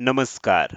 नमस्कार.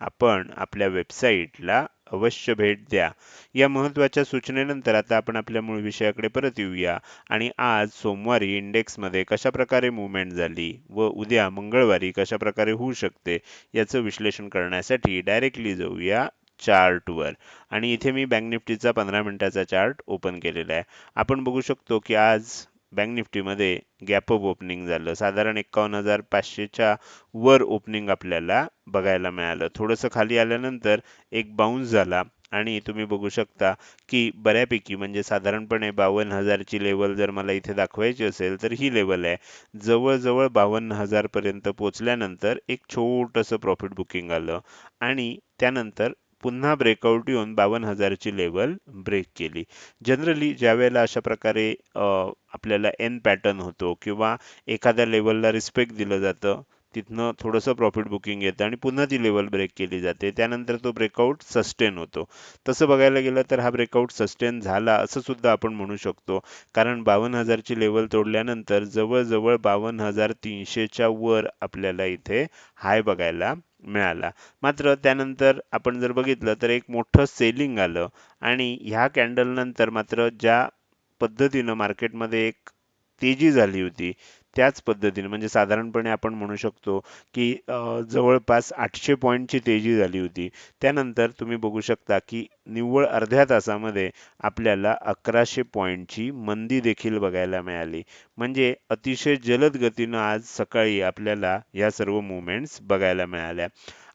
आपण आपल्या वेबसाईटला अवश्य भेट द्या. या महत्त्वाच्या सूचनेनंतर आता आपण आपल्या मूळ विषयाकडे परत येऊया. आणि आज सोमवारी इंडेक्समध्ये कशा प्रकारे मुवमेंट झाली व उद्या मंगळवारी कशाप्रकारे होऊ शकते याचं विश्लेषण करण्यासाठी डायरेक्टली जाऊया चार्टवर आणि इथे मी बँक निफ्टीचा पंधरा मिनिटाचा चार्ट ओपन केलेला आहे. आपण बघू शकतो की आज बँक निफ्टीमध्ये गॅप अप ओपनिंग झालं. साधारण एकावन्न हजार पाचशेच्या वर ओपनिंग आपल्याला बघायला मिळालं. थोडंसं खाली आल्यानंतर एक बाउन्स झाला. आणि तुम्ही बघू शकता की बऱ्यापैकी म्हणजे साधारणपणे बावन्न हजारची लेवल जर मला इथे दाखवायची असेल तर ही लेवल आहे. जवळजवळ बावन्न हजारपर्यंत पोचल्यानंतर एक छोटंसं प्रॉफिट बुकिंग आलं. आणि त्यानंतर पुन्हा ब्रेकआउट येऊन बावन्न हजारची लेवल ब्रेक केली. जनरली ज्या वेळेला अशा प्रकारे आपल्याला एन पॅटर्न होतो किंवा एखाद्या लेवलला रिस्पेक्ट दिलं जातं तिथनं थोडंसं प्रॉफिट बुकिंग येतं आणि पुन्हा ती लेवल ब्रेक केली जाते. त्यानंतर तो ब्रेकआउट सस्टेन होतो. तसं बघायला गेलं तर हा ब्रेकआउट सस्टेन झाला असं सुद्धा आपण म्हणू शकतो. कारण बावन्न हजारची लेवल तोडल्यानंतर जवळजवळ बावन्न हजार तीनशेच्या वर आपल्याला इथे हाय बघायला मिळाला. मात्र त्यानंतर आपण जर बघितलं तर एक मोठं सेलिंग आलं आणि ह्या कॅन्डलनंतर मात्र ज्या पद्धतीनं मार्केटमध्ये एक तेजी झाली होती त्याच पद्धतीने म्हणजे साधारणपणे आपण म्हणू शकतो की जवळपास आठशे पॉईंटची तेजी झाली होती. त्यानंतर तुम्ही बघू शकता की निव्वळ अर्ध्या तासामध्ये आपल्याला अकराशे पॉईंटची मंदी देखील बघायला मिळाली. म्हणजे अतिशय जलद गतीनं आज सकाळी आपल्याला या सर्व मुवमेंट्स बघायला मिळाल्या.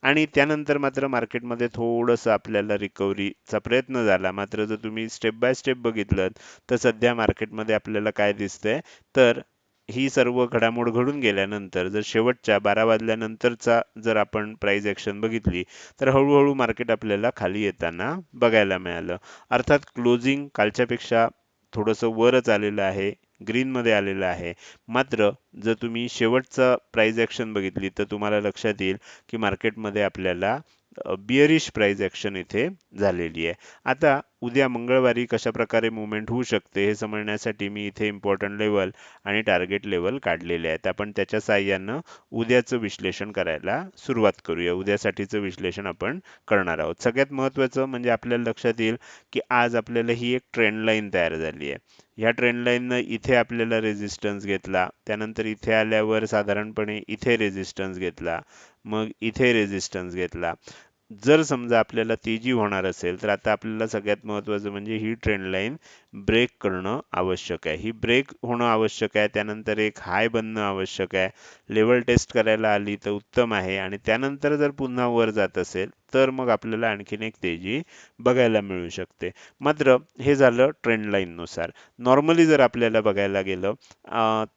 आणि त्यानंतर मात्र मार्केटमध्ये थोडंसं आपल्याला रिकव्हरीचा प्रयत्न झाला. मात्र जर तुम्ही स्टेप बाय स्टेप बघितलं तर सध्या मार्केटमध्ये आपल्याला काय दिसतंय? तर ही सर्व घडामोड घडून गेल्यानंतर जर शेवटच्या बारा वाजल्यानंतरचा जर आपण प्राईज ॲक्शन बघितली तर हळूहळू मार्केट आपल्याला खाली येताना बघायला मिळालं. अर्थात क्लोजिंग कालच्यापेक्षा थोडंसं वरच आलेलं आहे ग्रीनमध्ये आलेलं आहे. मात्र जर तुम्ही शेवटचं प्राईज ॲक्शन बघितली तर तुम्हाला लक्षात येईल की मार्केटमध्ये आपल्याला बिअरिश प्राईज ॲक्शन इथे झालेली आहे. आता उद्या मंगळवारी कशा प्रकारे मुवमेंट होऊ शकते हे समजण्यासाठी मी इथे इम्पॉर्टंट लेवल आणि टार्गेट लेवल काढलेले आहेत. आपण त्याच्या साह्यानं उद्याचं विश्लेषण करायला सुरुवात करूया. उद्यासाठीचं विश्लेषण आपण करणार आहोत. सगळ्यात महत्त्वाचं म्हणजे आपल्याला लक्षात येईल की आज आपल्याला ही एक ट्रेंड लाईन तयार झाली आहे. ह्या ट्रेंड लाईननं इथे आपल्याला रेझिस्टन्स घेतला. त्यानंतर इथे आल्यावर साधारणपणे इथे रेझिस्टन्स घेतला. मग इथे रेजिस्टन्स घेतला. जर समजा आपल्याला तेजी होणार असेल तर आता आपल्याला सगळ्यात महत्त्वाचं म्हणजे ही ट्रेंड लाईन ब्रेक करणं आवश्यक आहे. ही ब्रेक होणं आवश्यक आहे. त्यानंतर एक हाय बनणं आवश्यक आहे. लेवल टेस्ट करायला आली तर उत्तम आहे. आणि त्यानंतर जर पुन्हा वर जात असेल तर मग आपल्याला आणखीन एक तेजी बघायला मिळू शकते. मात्र हे झालं ट्रेंड लाईननुसार नॉर्मली जर आपल्याला बघायला गेलं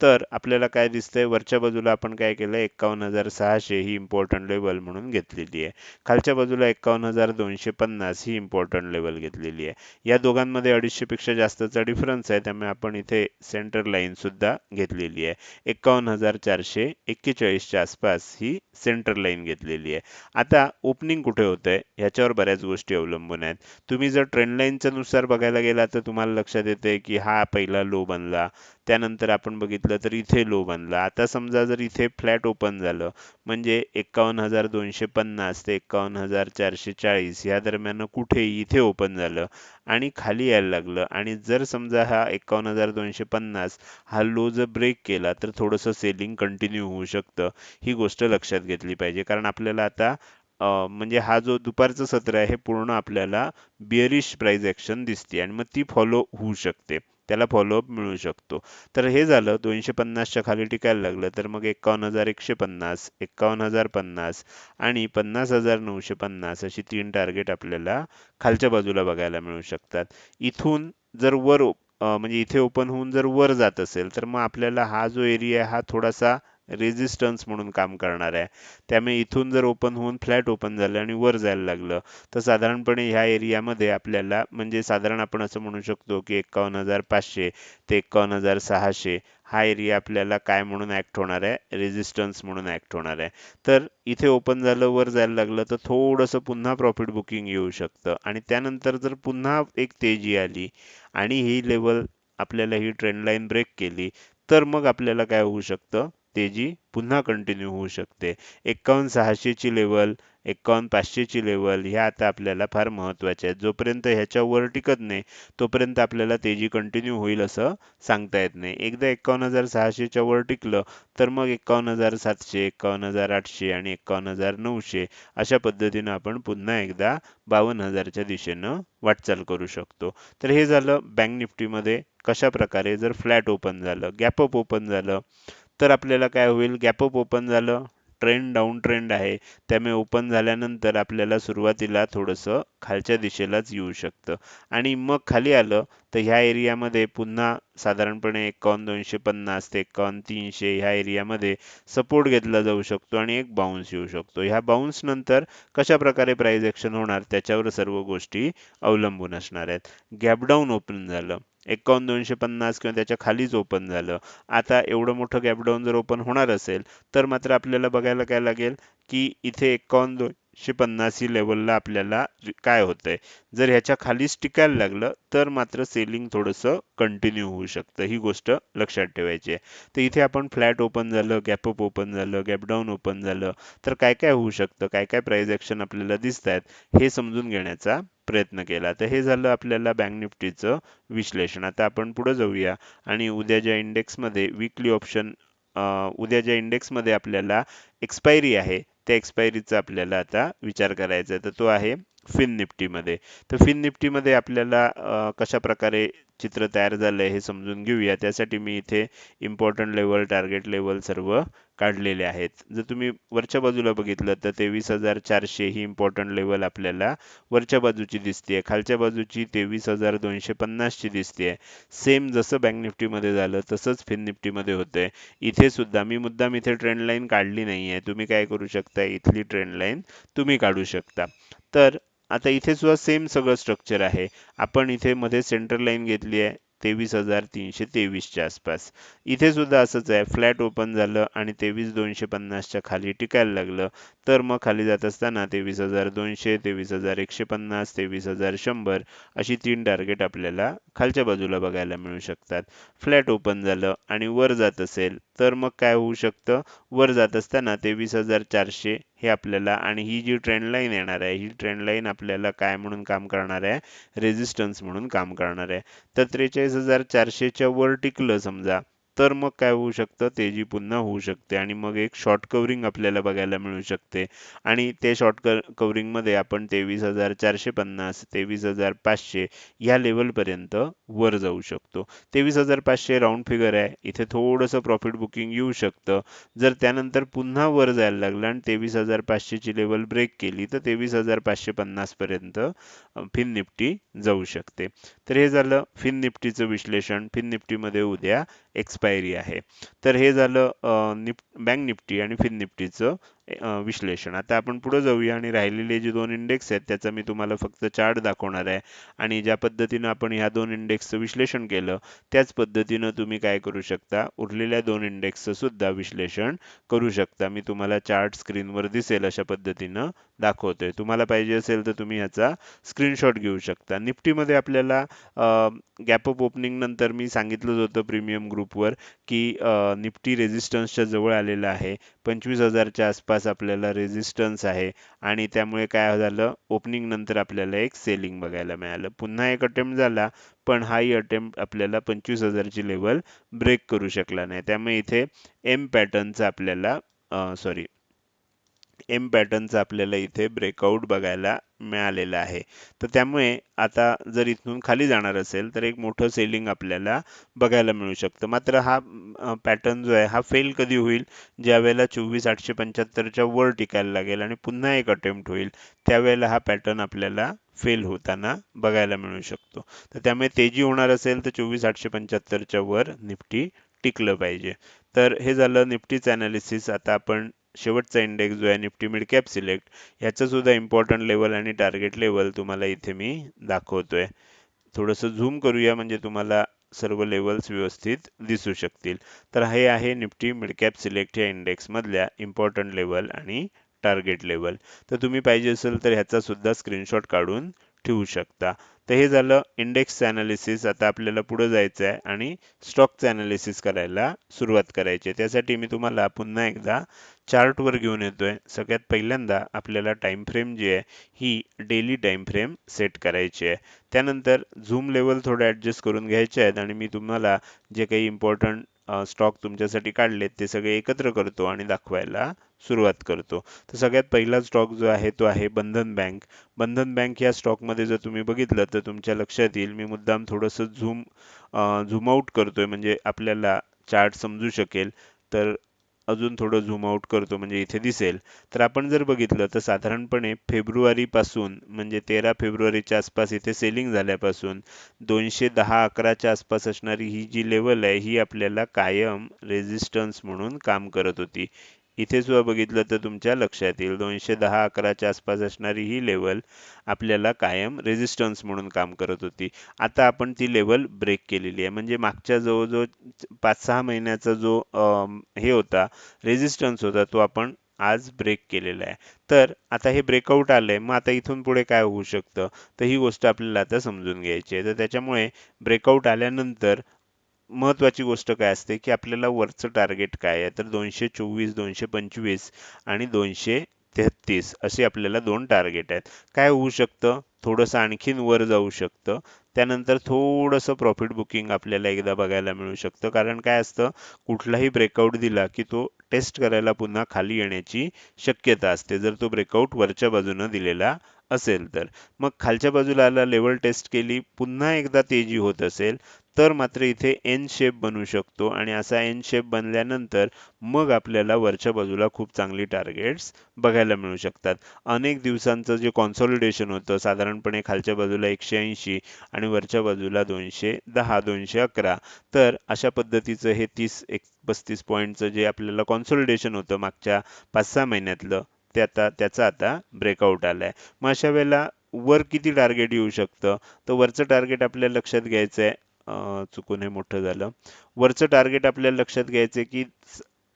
तर आपल्याला काय दिसतंय? वरच्या बाजूला आपण काय केलं एकावन्न हजार सहाशे ही इम्पॉर्टंट लेवल म्हणून घेतलेली आहे. खालच्या बाजूला एकावन्न हजार दोनशे पन्नास ही इम्पॉर्टंट लेवल घेतलेली आहे. या दोघांमध्ये अडीचशेपेक्षा जास्त जास्तचा डिफरन्स आहे त्यामुळे आपण इथे सेंटर लाईन सुद्धा घेतलेली आहे. एकावन्न हजार चारशे एक्केचाळीसच्या आसपास ही सेंटर लाईन घेतलेली आहे. आता ओपनिंग कुठे होतंय ह्याच्यावर बऱ्याच गोष्टी अवलंबून आहेत. तुम्ही जर ट्रेंड लाईनच्या नुसार बघायला गेला तर तुम्हाला लक्षात येते की हा पहिला लो बनला. त्यानंतर आपण बघितलं तर इथे लो बनला. आता समजा जर इथे फ्लॅट ओपन झालं म्हणजे एकावन्न हजार दोनशे पन्नास ते एकावन्न हजार चारशे चाळीस या दरम्यान कुठे इथे ओपन झालं आणि खाली यायला लागलं. आणि जर समजा हा एकावन्न हजार दोनशे पन्नास हा लो जर ब्रेक केला तर थोडंसं सेलिंग कंटिन्यू होऊ शकतं. ही गोष्ट लक्षात घेतली पाहिजे. कारण आपल्याला आता म्हणजे हा जो दुपारचं सत्र आहे हे पूर्ण आपल्याला बिअरिश प्राईज ॲक्शन दिसते. आणि मग ती फॉलो होऊ शकते. त्याला फॉलोअप मिळू शकतो. तर हे झालं दोनशे पन्नासच्या खाली टिकायला लागलं तर मग एकावन्न हजार एकशे पन्नास एकावन्न हजार पन्नास आणि पन्नास हजार नऊशे पन्नास अशी तीन टार्गेट आपल्याला खालच्या बाजूला बघायला मिळू शकतात. इथून जर वर म्हणजे इथे ओपन होऊन जर वर जात असेल तर मग आपल्याला हा जो एरिया आहे हा थोडासा रेझिस्टन्स म्हणून काम करणार आहे. त्यामुळे इथून जर ओपन होऊन फ्लॅट ओपन झालं आणि वर जायला लागलं तर साधारणपणे ह्या एरियामध्ये आपल्याला म्हणजे साधारण आपण असं म्हणू शकतो की एकावन्न हजार पाचशे ते एकावन्न हजार सहाशे हा एरिया आपल्याला काय म्हणून ऍक्ट होणार आहे? रेझिस्टन्स म्हणून ऍक्ट होणार आहे. तर इथे ओपन झालं वर जायला लागलं तर थोडंसं पुन्हा प्रॉफिट बुकिंग येऊ शकतं. आणि त्यानंतर जर पुन्हा एक तेजी आली आणि ही लेवल आपल्याला ही ट्रेंड लाईन ब्रेक केली तर मग आपल्याला काय होऊ शकतं? तेजी पुन्हा कंटिन्यू होऊ शकते. एक्कावन्न सहाशेची लेवल एक्कावन्न पाचशेची लेवल ह्या आता आपल्याला फार महत्त्वाच्या आहेत. जोपर्यंत ह्याच्यावर टिकत नाही तोपर्यंत आपल्याला तेजी कंटिन्यू होईल असं सांगता येत नाही. एकदा एक्कावन्न हजार सहाशेच्या वर टिकलं तर मग एक्कावन्न हजार सातशे एक्कावन्न हजार आठशे आणि एक्कावन्न हजार नऊशे अशा पद्धतीनं आपण पुन्हा एकदा बावन्न हजारच्या दिशेनं वाटचाल करू शकतो. तर हे झालं बँक निफ्टीमध्ये कशा प्रकारे जर फ्लॅट ओपन झालं गॅपअप ओपन झालं तर आपल्याला काय होईल? गॅप अप ओपन झालं. ट्रेंड डाऊन ट्रेंड आहे. त्यामुळे ओपन झाल्यानंतर आपल्याला सुरुवातीला थोडंसं खालच्या दिशेलाच येऊ शकतं. आणि मग खाली आलं तर ह्या एरियामध्ये पुन्हा साधारणपणे एकावन्न दोनशे पन्नास ते एकावन्न तीनशे ह्या एरियामध्ये सपोर्ट घेतला जाऊ शकतो आणि एक बाउन्स येऊ शकतो. ह्या बाउन्सनंतर कशा प्रकारे प्राइस होणार? त्याच्यावर सर्व गोष्टी अवलंबून असणार आहेत. गॅपडाऊन ओपन झालं. एकावन्न दोनशे पन्नास किंवा त्याच्या खालीच ओपन झालं. आता एवढं मोठं गॅपडाऊन जर ओपन होणार असेल तर मात्र आपल्याला बघायला काय लागेल की इथे एकावन्न एकशे पन्नास ही लेवलला आपल्याला काय होतंय. जर ह्याच्या खालीच टिकायला लागलं तर मात्र सेलिंग थोडंसं कंटिन्यू होऊ शकतं. ही गोष्ट लक्षात ठेवायची आहे. तर इथे आपण फ्लॅट ओपन झालं गॅप अप ओपन झालं गॅप डाऊन ओपन झालं तर काय काय होऊ शकतं? काय काय प्राईज ॲक्शन आपल्याला दिसत आहेत हे समजून घेण्याचा प्रयत्न केला. तर हे झालं आपल्याला बँक निफ्टीचं विश्लेषण. आता आपण पुढे जाऊया. आणि उद्या ज्या इंडेक्समध्ये विकली ऑप्शन उद्या ज्या इंडेक्समध्ये आपल्याला एक्सपायरी आहे त्या एक्सपायरीचा आपल्याला आता विचार करायचा आहे. तर तो आहे फिन निफ्टीमध्ये. तर फिन निफ्टीमध्ये आपल्याला कशा प्रकारे चित्र तयार झालं आहे हे समजून घेऊया. त्यासाठी मी इथे इम्पॉर्टंट लेवल टार्गेट लेवल सर्व काढलेले आहेत. जर तुम्ही वरच्या बाजूला बघितलं तर तेवीस हजार चारशे ही इम्पॉर्टंट लेवल आपल्याला वरच्या बाजूची दिसते खालच्या बाजूची तेवीस हजार दोनशे पन्नासची दिसते सेम जसं बँक निफ्टीमध्ये झालं तसंच फिन निफ्टीमध्ये होतंय. इथे सुद्धा मी मुद्दाम इथे ट्रेंड लाईन काढली नाही आहे तुम्ही काय करू शकता? इथली ट्रेंड लाईन तुम्ही काढू शकता. तर आता इथे सुद्धा सेम सगळं स्ट्रक्चर आहे. आपण इथे मध्ये सेंटर लाईन घेतली आहे तेवीस हजार तीनशे तेवीसच्या आसपास. इथे सुद्धा असंच आहे फ्लॅट ओपन झालं आणि तेवीस दोनशे पन्नासच्या खाली टिकायला लागलं. तर मग खाली जात असताना तेवीस हजार दोनशे तेवीस हजार एकशे पन्नास तेवीस हजार शंभर अशी तीन टार्गेट आपल्याला खालच्या बाजूला बघायला मिळू शकतात. फ्लॅट ओपन झालं आणि वर जात असेल तर मग काय होऊ शकतं? वर जात असताना तेवीस हजार चारशे हे आपल्याला आणि ही जी ट्रेंड लाईन येणार आहे ही ट्रेंड लाईन आपल्याला काय म्हणून काम करणार आहे? रेझिस्टन्स म्हणून काम करणार आहे. तर त्रेचाळीस हजार चारशेच्या वर टिकलं समजा. तर मग काय होऊ शकतं? तेजी पुन्हा होऊ शकते आणि मग एक शॉर्ट कवरिंग आपल्याला बघायला मिळू शकते. आणि ते शॉर्ट क कवरिंगमध्ये आपण तेवीस हजार चारशे पन्नास तेवीस हजार पाचशे ह्या लेवलपर्यंत वर जाऊ शकतो. तेवीस हजार पाचशे राऊंड फिगर आहे. इथे थोडंसं प्रॉफिट बुकिंग येऊ शकतं. जर त्यानंतर पुन्हा वर जायला लागलं आणि तेवीस हजार पाचशेची लेवल ब्रेक केली तर तेवीस हजार पाचशे पन्नासपर्यंत फिन निफ्टी जाऊ शकते. तर हे झालं फिन निफ्टीचं विश्लेषण. फिन निफ्टीमध्ये उद्या एक्सपायरी आहे. तर हे झालं निप बँक निफ्टी आणि फिन निफ्टीचं विश्लेषण. आता आपण पुढे जाऊया आणि राहिलेले जे दोन इंडेक्स आहेत त्याचा मी तुम्हाला फक्त चार्ट दाखवणार आहे. आणि ज्या पद्धतीनं आपण ह्या दोन इंडेक्सचं विश्लेषण केलं त्याच पद्धतीनं तुम्ही काय करू शकता? उरलेल्या दोन इंडेक्सचं सुद्धा विश्लेषण करू शकता. मी तुम्हाला चार्ट स्क्रीनवर दिसेल अशा पद्धतीनं दाखवतोय. तुम्हाला पाहिजे असेल तर तुम्ही ह्याचा स्क्रीनशॉट घेऊ शकता. निफ्टीमध्ये आपल्याला गॅप अप ओपनिंग नंतर मी सांगितलंच होतं प्रीमियम ग्रुपवर की निफ्टी रेझिस्टन्सच्या जवळ आलेला आहे. पंचवीस हजारच्या आसपास आपल्याला रेझिस्टन्स आहे. आणि त्यामुळे काय झालं? ओपनिंग नंतर आपल्याला एक सेलिंग बघायला मिळालं. पुन्हा एक अटेम्प्ट झाला पण हाही अटेम्प्ट आपल्याला पंचवीस हजारची लेवल ब्रेक करू शकला नाही. त्यामुळे इथे एम पॅटर्नचा आपल्याला सॉरी एम पॅटर्नचा आपल्याला इथे ब्रेकआउट बघायला मिळालेला आहे. तर त्यामुळे आता जर इथून खाली जाणार असेल तर एक मोठं सेलिंग आपल्याला बघायला मिळू शकतं. मात्र हा पॅटर्न जो आहे हा फेल कधी होईल? ज्यावेळेला चोवीस आठशे पंच्याहत्तरच्या वर टिकायला लागेल आणि पुन्हा एक अटेम्प्ट होईल त्यावेळेला हा पॅटर्न आपल्याला फेल होताना बघायला मिळू शकतो. तर त्यामुळे तेजी होणार असेल तर चोवीस आठशे पंच्याहत्तरच्या वर निफ्टी टिकलं पाहिजे. तर हे झालं निफ्टीचं अनालिसिस आता आपण शेवटचा इंडेक्स जो आहे निफ्टी मिड कॅप सिलेक्ट ह्याचं सुद्धा इम्पॉर्टंट लेवल आणि टार्गेट लेवल तुम्हाला इथे मी दाखवतोय. थोडंसं झूम करूया म्हणजे तुम्हाला सर्व लेवल्स व्यवस्थित दिसू शकतील. तर हे आहे निफ्टी मिड कॅप सिलेक्ट या इंडेक्स मधल्या इम्पॉर्टंट लेवल आणि टार्गेट लेवल तर तुम्ही पाहिजे असेल तर ह्याचा सुद्धा स्क्रीनशॉट काढून ठेवू शकता. तर हे झालं इंडेक्सचं अनालिसिस आता आपल्याला पुढे जायचं आहे आणि स्टॉकचं अनालिसिस करायला सुरुवात करायची आहे. त्यासाठी मी तुम्हाला पुन्हा एकदा चार्टवर घेऊन येतोय. सगळ्यात पहिल्यांदा आपल्याला टाइम फ्रेम जी आहे ही डेली टाइम फ्रेम सेट करायची आहे. त्यानंतर झूम लेवल थोडं ॲडजस्ट करून घ्यायचे आहेत आणि मी तुम्हाला जे काही इम्पॉर्टंट स्टॉक तुमच्यासाठी काढलेत ते सगळे एकत्र करतो आणि दाखवायला सुरुवात करतो. तर सगळ्यात पहिला स्टॉक जो आहे तो आहे बंधन बँक. बंधन बँक या स्टॉकमध्ये जर तुम्ही बघितलं तर तुमच्या लक्षात येईल मी मुद्दाम थोडंसं झूम झूम आउट करतोय. म्हणजे आपल्याला चार्ट समजू शकेल. तर अजून थोडं झूम आउट करतो म्हणजे इथे दिसेल. तर आपण जर बघितलं तर साधारणपणे फेब्रुवारीपासून म्हणजे तेरा फेब्रुवारीच्या आसपास इथे सेलिंग झाल्यापासून दोनशे दहा अकराच्या आसपास असणारी ही जी लेवल आहे ही आपल्याला कायम रेजिस्टन्स म्हणून काम करत होती. इथे सुद्धा बघितलं तर तुमच्या लक्षात येईल दोनशे दहा अकराच्या आसपास असणारी ही लेवल आपल्याला कायम रेझिस्टन्स म्हणून काम करत होती. आता आपण ती लेवल ब्रेक केलेली आहे. म्हणजे मागच्या जवळजवळ पाच सहा महिन्याचा जो हे होता रेझिस्टन्स होता तो आपण आज ब्रेक केलेला आहे. तर आता हे ब्रेकआउट आलंय. मग आता इथून पुढे काय होऊ शकतं? तर ही गोष्ट आपल्याला आता समजून घ्यायची आहे. तर त्याच्यामुळे ब्रेकआउट आल्यानंतर महत्वाची गोष्ट काय असते की आपल्याला वरचं टार्गेट काय आहे? तर दोनशे चोवीस दोनशे पंचवीस आणि दोनशे तेहत्तीस असे आपल्याला दोन टार्गेट आहेत. काय होऊ शकतं? थोडंसं आणखीन वर जाऊ शकतं. त्यानंतर थोडंसं प्रॉफिट बुकिंग आपल्याला एकदा बघायला मिळू शकतं. कारण काय असतं? कुठलाही ब्रेकआउट दिला की तो टेस्ट करायला पुन्हा खाली येण्याची शक्यता असते. जर तो ब्रेकआउट वरच्या बाजूनं दिलेला असेल तर. मग खालच्या बाजूला आला लेवल टेस्ट केली पुन्हा एकदा तेजी होत असेल तर मात्र इथे एन शेप बनू शकतो आणि असा एन शेप बनल्यानंतर मग आपल्याला वरच्या बाजूला खूप चांगली टार्गेट्स बघायला मिळू शकतात. अनेक दिवसांचं जे कॉन्सॉलिडेशन होतं साधारणपणे खालच्या बाजूला एकशे ऐंशी आणि वरच्या बाजूला दोनशे दहा दोनशे अकरा तर अशा पद्धतीचं हे तीस एक पस्तीस पॉईंटचं जे आपल्याला कॉन्सॉलिडेशन होतं मागच्या पाच सहा महिन्यातलं ते आता त्याचा आता ब्रेकआउट आहे मग अशा वेळेला वर किती टार्गेट येऊ शकतं? तर वरचं टार्गेट आपल्याला लक्षात घ्यायचं आहे चुकून हे मोठं झालं. वरचं टार्गेट आपल्याला लक्षात घ्यायचं की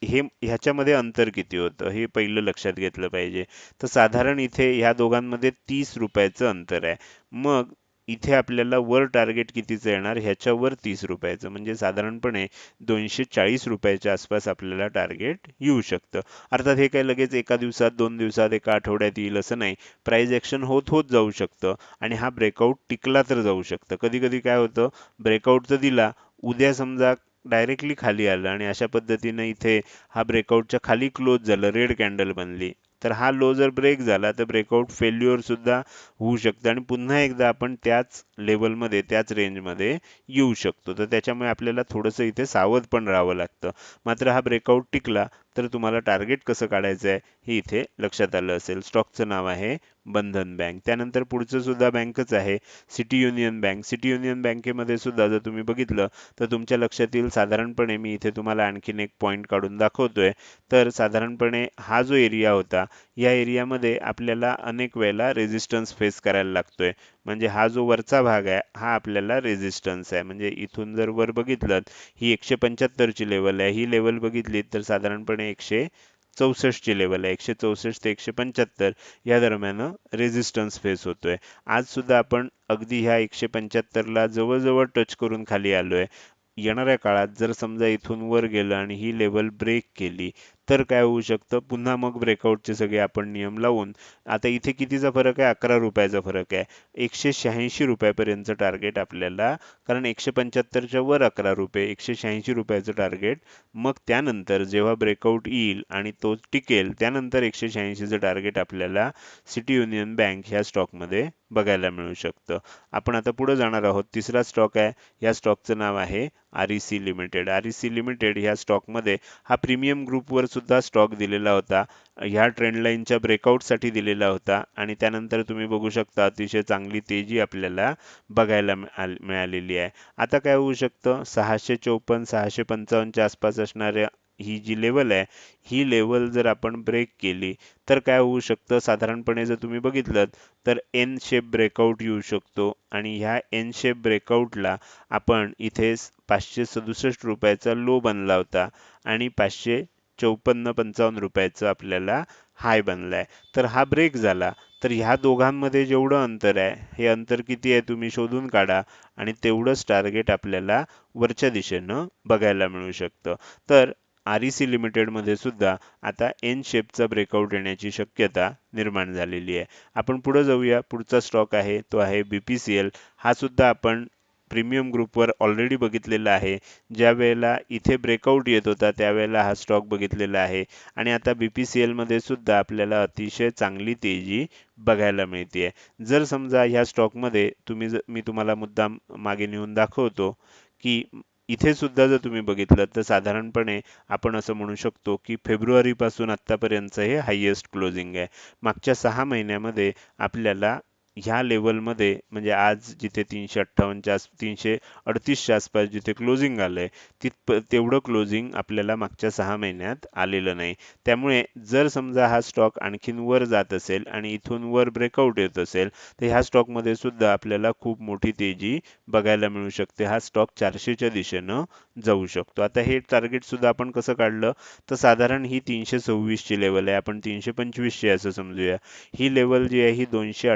हे ह्याच्यामध्ये अंतर किती होतं हे पहिलं लक्षात घेतलं पाहिजे. तर साधारण इथे ह्या दोघांमध्ये तीस रुपयाचं अंतर आहे. मग इथे आपल्याला वर टार्गेट कितीचं येणार? ह्याच्यावर तीस रुपयाचं. म्हणजे साधारणपणे दोनशे चाळीस रुपयाच्या आसपास आपल्याला टार्गेट येऊ शकतं. अर्थात हे काय लगेच एका दिवसात दोन दिवसात एका आठवड्यात येईल असं नाही. प्राईज ॲक्शन होत होत जाऊ शकतं आणि हा ब्रेकआउट टिकला तर जाऊ शकतं. कधी कधी काय होतं? ब्रेकआउट तर दिला उद्या समजा डायरेक्टली खाली आलं आणि अशा पद्धतीनं इथे हा ब्रेकआउटच्या खाली क्लोज झालं रेड कॅन्डल बनली. तर हा लो जर ब्रेक झाला तर ब्रेकआउट फेल्युअर सुद्धा होऊ शकतं आणि पुन्हा एकदा आपण त्याच लेवलमध्ये त्याच रेंजमध्ये येऊ शकतो. तर त्याच्यामुळे आपल्याला थोडंसं इथे सावध पण राहावं लागतं. मात्र हा ब्रेकआउट टिकला तर तुम्हाला टार्गेट कसं काढायचं आहे हे इथे लक्षात आलं असेल. स्टॉकचं नाव आहे बंधन बँक. त्यानंतर पुढचं सुद्धा बँकच आहे City Union Bank City Union बँकेमध्ये सुद्धा जर तुम्ही बघितलं तर तुमच्या लक्षात येईल साधारणपणे मी इथे तुम्हाला आणखीन एक पॉईंट काढून दाखवतोय. तर साधारणपणे हा जो एरिया होता या एरियामध्ये आपल्याला अनेक वेळेला रेजिस्टन्स फेस करायला लागतोय. म्हणजे हा जो वरचा भाग आहे हा आपल्याला रेझिस्टन्स आहे. म्हणजे इथून जर वर बघितलं ही एकशे पंच्याहत्तरची लेवल आहे. ही लेवल बघितली तर साधारणपणे एकशे चौसष्टची लेवल आहे. एकशे चौसष्ट ते एकशे पंच्याहत्तर या दरम्यान रेझिस्टन्स फेस होतोय. आज सुद्धा आपण अगदी ह्या एकशे पंच्याहत्तरला जवळजवळ टच करून खाली आलोय. येणाऱ्या काळात जर समजा इथून वर गेलं आणि ही लेवल ब्रेक केली तर काय होऊ शकतं? पुन्हा मग ब्रेकआउटचे सगळे आपण नियम लावून आता इथे कितीचा फरक आहे? अकरा रुपयाचा फरक आहे. एकशे शहाऐंशी रुपयापर्यंतचं टार्गेट आपल्याला कारण एकशे पंच्याहत्तरच्या वर अकरा रुपये एकशे शहाऐंशी रुपयाचं टार्गेट मग त्यानंतर जेव्हा ब्रेकआउट येईल आणि तो टिकेल त्यानंतर एकशे शहाऐंशीचं टार्गेट आपल्याला सिटी युनियन बँक ह्या स्टॉकमध्ये बघायला मिळू शकतं. आपण आता पुढे जाणार आहोत. तिसरा स्टॉक आहे. या स्टॉकचं नाव आहे R E C limited R E C limited ह्या स्टॉकमध्ये हा प्रीमियम ग्रुपवर सुद्धा स्टॉक दिलेला होता. ह्या ट्रेंड लाईनच्या ब्रेकआउटसाठी दिलेला होता. आणि त्यानंतर तुम्ही बघू शकता अतिशय चांगली तेजी आपल्याला बघायला मिळालेली आहे. आता काय होऊ शकतं? सहाशे चौपन्न सहाशे पंचावन्नच्या आसपास असणाऱ्या ही जी लेवल आहे ही लेवल जर आपण ब्रेक केली तर काय होऊ शकतं? साधारणपणे जर तुम्ही बघितलं तर एन शेप ब्रेकआउट येऊ शकतो आणि ह्या एन शेप ब्रेकआउटला आपण इथे पाचशे सदुसष्ट रुपयाचा लो बनला होता आणि पाचशे चौपन्न पंचावन्न रुपयाचं आपल्याला हाय बनलाय. तर हा ब्रेक झाला. तर ह्या दोघांमध्ये जेवढं अंतर आहे हे अंतर किती आहे तुम्ही शोधून काढा आणि तेवढंच टार्गेट आपल्याला वरच्या दिशेनं बघायला मिळू शकतं. तर आर ई सी लिमिटेडमध्ये सुद्धा आता एन शेपचा ब्रेकआउट येण्याची शक्यता निर्माण झालेली आहे. आपण पुढे जाऊया. पुढचा स्टॉक आहे. तो आहे बी पी सी एल हा सुद्धा आपण प्रीमियम ग्रुपवर ऑलरेडी बघितलेला आहे. ज्या वेळेला इथे ब्रेकआउट येत होता त्यावेळेला हा स्टॉक बघितलेला आहे. आणि आता बी पी सी एलमध्ये सुद्धा आपल्याला अतिशय चांगली तेजी बघायला मिळते जर समजा ह्या स्टॉकमध्ये तुम्ही मी तुम्हाला मुद्दाम मागे नेऊन दाखवतो की इथे सुद्धा जर तुम्ही बघितलं तर साधारणपणे आपण असं म्हणू शकतो की फेब्रुवारीपासून आत्तापर्यंतचं हे हायेस्ट क्लोजिंग आहे. मागच्या सहा महिन्यामध्ये आपल्याला ह्या लेवलमध्ये म्हणजे आज जिथे तीनशे अठ्ठावन्नच्या आस तीनशे अडतीसच्या आसपास जिथे क्लोजिंग आलंय तिथ तेवढं क्लोजिंग आपल्याला मागच्या सहा महिन्यात आलेलं नाही. त्यामुळे जर समजा हा स्टॉक आणखीन वर जात असेल आणि इथून वर ब्रेकआउट येत असेल तर ह्या स्टॉकमध्ये सुद्धा आपल्याला खूप मोठी तेजी बघायला मिळू शकते. हा स्टॉक चारशेच्या दिशेनं जाऊ शकतो. आता हे टार्गेट सुद्धा आपण कसं काढलं? तर साधारण ही तीनशे सव्वीसची लेवल आहे. आपण तीनशे पंचवीसची असं समजूया. ही लेवल जी आहे ही दोनशे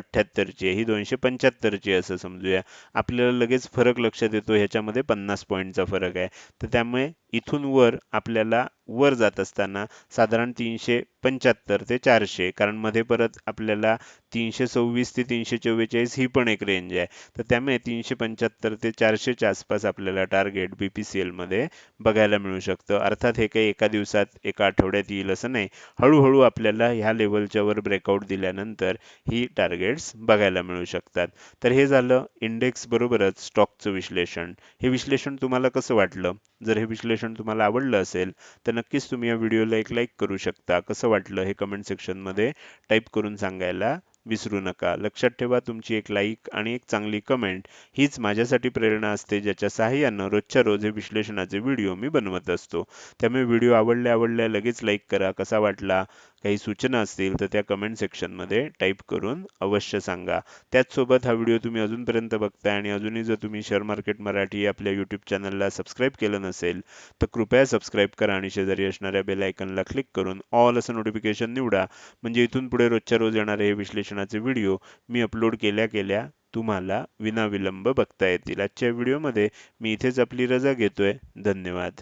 पंच्याहत्तरची आहे. ही दोनशे पंच्याहत्तरची असं समजूया. आपल्याला लगेच फरक लक्षात येतो. ह्याच्यामध्ये पन्नास पॉईंटचा फरक आहे. तर त्यामुळे इथून वर आपल्याला वर जात असताना साधारण तीनशे पंच्याहत्तर ते चारशे कारण मध्ये परत आपल्याला तीनशे सव्वीस ते तीनशे चव्वेचाळीस ही पण एक रेंज आहे. तर त्यामुळे तीनशे पंच्याहत्तर ते चारशेच्या आसपास आपल्याला टार्गेट बी पी सी एलमध्ये बघायला मिळू शकतं. अर्थात हे काही एका दिवसात एका आठवड्यात येईल असं नाही. हळूहळू आपल्याला ह्या लेवलच्या वर ब्रेकआउट दिल्यानंतर ही टार्गेट्स बघायला मिळू शकतात. तर हे झालं इंडेक्स बरोबरच स्टॉकचं विश्लेषण. हे विश्लेषण तुम्हाला कसं वाटलं? जर हे विश्लेषण तुम्हाला आवडलं असेल तर नक्कीच तुम्ही या व्हिडिओला एक लाईक करू शकता. कसं वाटलं हे कमेंट सेक्शनमध्ये टाईप करून सांगायला विसरू नका. लक्षात ठेवा तुमची एक लाईक आणि एक चांगली कमेंट हीच माझ्यासाठी प्रेरणा असते ज्याच्या सहाय्यानं रोजच्या रोज हे विश्लेषणाचे व्हिडिओ मी बनवत असतो. त्यामुळे व्हिडिओ आवडल्या आवडल्या लगेच लाईक करा. कसा वाटला? काही सूचना असतील तर त्या कमेंट सेक्शनमध्ये टाईप करून अवश्य सांगा. त्याचसोबत हा व्हिडिओ तुम्ही अजूनपर्यंत बघताय आणि अजूनही जर तुम्ही शेअर मार्केट मराठी आपल्या यूट्यूब चॅनलला सबस्क्राईब केलं नसेल तर कृपया सबस्क्राईब करा आणि शेजारी असणाऱ्या बेल आयकनला क्लिक करून ऑल असं नोटिफिकेशन निवडा. म्हणजे इथून पुढे रोजच्या रोज येणारे हे विश्लेषणाचे व्हिडिओ मी अपलोड केल्या केल्या तुम्हाला विनाविलंब बघता येतील. आजच्या व्हिडिओमध्ये मी इथेच आपली रजा घेतोय. धन्यवाद.